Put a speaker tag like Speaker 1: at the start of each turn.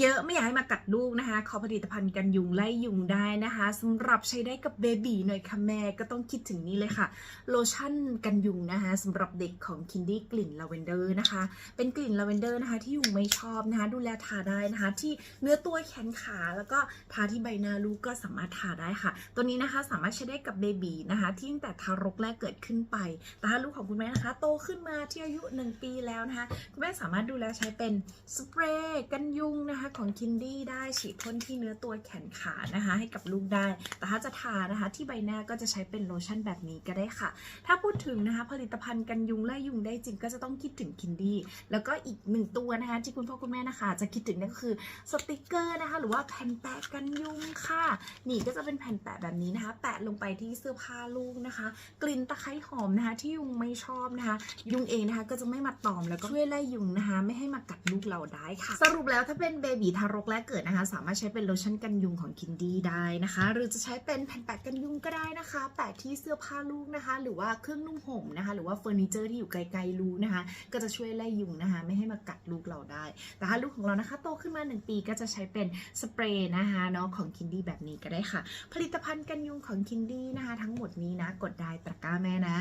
Speaker 1: เยอะไม่อยากให้มากัดลูกนะคะขอผลิตภัณฑ์กันยุงไล่ยุงได้นะคะสำหรับใช้ได้กับเบบีหน่อยค่ะแม่ก็ต้องคิดถึงนี้เลยค่ะ โลชั่นกันยุงนะคะสำหรับเด็กของคินดี้กลิ่นลาเวนเดอร์นะคะ เป็นกลิ่นลาเวนเดอร์นะคะที่ยุงไม่ชอบนะคะ ดูแลทาได้นะคะ ที่เนื้อตัวแขนขาแล้วก็ทาที่ใบหน้าลูกก็สามารถทาได้ค่ะ ตัวนี้นะคะสามารถใช้ได้กับเบบีนะคะ ที่ตั้งแต่ทารกแรกเกิดขึ้นไปแต่ถ้าลูกของคุณแม่นะคะ โตขึ้นมาที่อายุ 1 ปีแล้วนะคะคุณแม่สามารถดูแลใช้เป็นสเปรย์กันยุงนะคะนะคะของคินดี้ได้ฉีดพ่นที่เนื้อตัวแขนขานะคะ ให้กับลูกได้ แต่ถ้าจะทานะคะ ที่ใบหน้าก็จะใช้เป็นโลชั่นแบบนี้ก็ได้ค่ะ ถ้าพูดถึงนะคะ ผลิตภัณฑ์กันยุงไล่ยุงได้จริงก็จะต้องคิดถึงคินดี้แล้วก็อีกหนึ่งตัวนะคะ ที่คุณพ่อคุณแม่นะคะ จะคิดถึงนั่นก็คือสติกเกอร์นะคะ หรือว่าแผ่นแปะกันยุงค่ะ นี่ก็จะเป็นแผ่นแปะแบบนี้นะคะ แปะลงไปที่เสื้อผ้าลูกนะคะ กลิ่นตะไคร้หอมนะคะ ที่ยุงไม่ชอบนะคะ ยุงเองนะคะก็จะไม่มาตอมแล้วก็ช่วยไล่ยุงนะคะ ไม่ให้มากัดลูกเราได้ค่ะ สรุปแล้วถ้าเป็นเบบีทารกแรกเกิดนะคะ สามารถใช้เป็นโลชั่นกันยุงของคินดี้ได้นะคะ หรือจะใช้เป็นแผ่นแปะกันยุงก็ได้นะคะ แปะที่เสื้อผ้าลูกนะคะ หรือว่าเครื่องนุ่งห่มนะคะ หรือว่าเฟอร์นิเจอร์ที่อยู่ไกลๆลูกนะคะ ก็จะช่วยไล่ยุงนะคะ ไม่ให้มากัดลูกเราได้ แต่ถ้าลูกของเรานะคะโตขึ้นมา 1 ปีก็จะใช้เป็นสเปรย์นะคะเนาะของคินดี้แบบนี้ก็ได้ค่ะ ผลิตภัณฑ์กันยุงของคินดี้นะคะ ทั้งหมดนี้นะกดได้ตะกร้าแม่นะ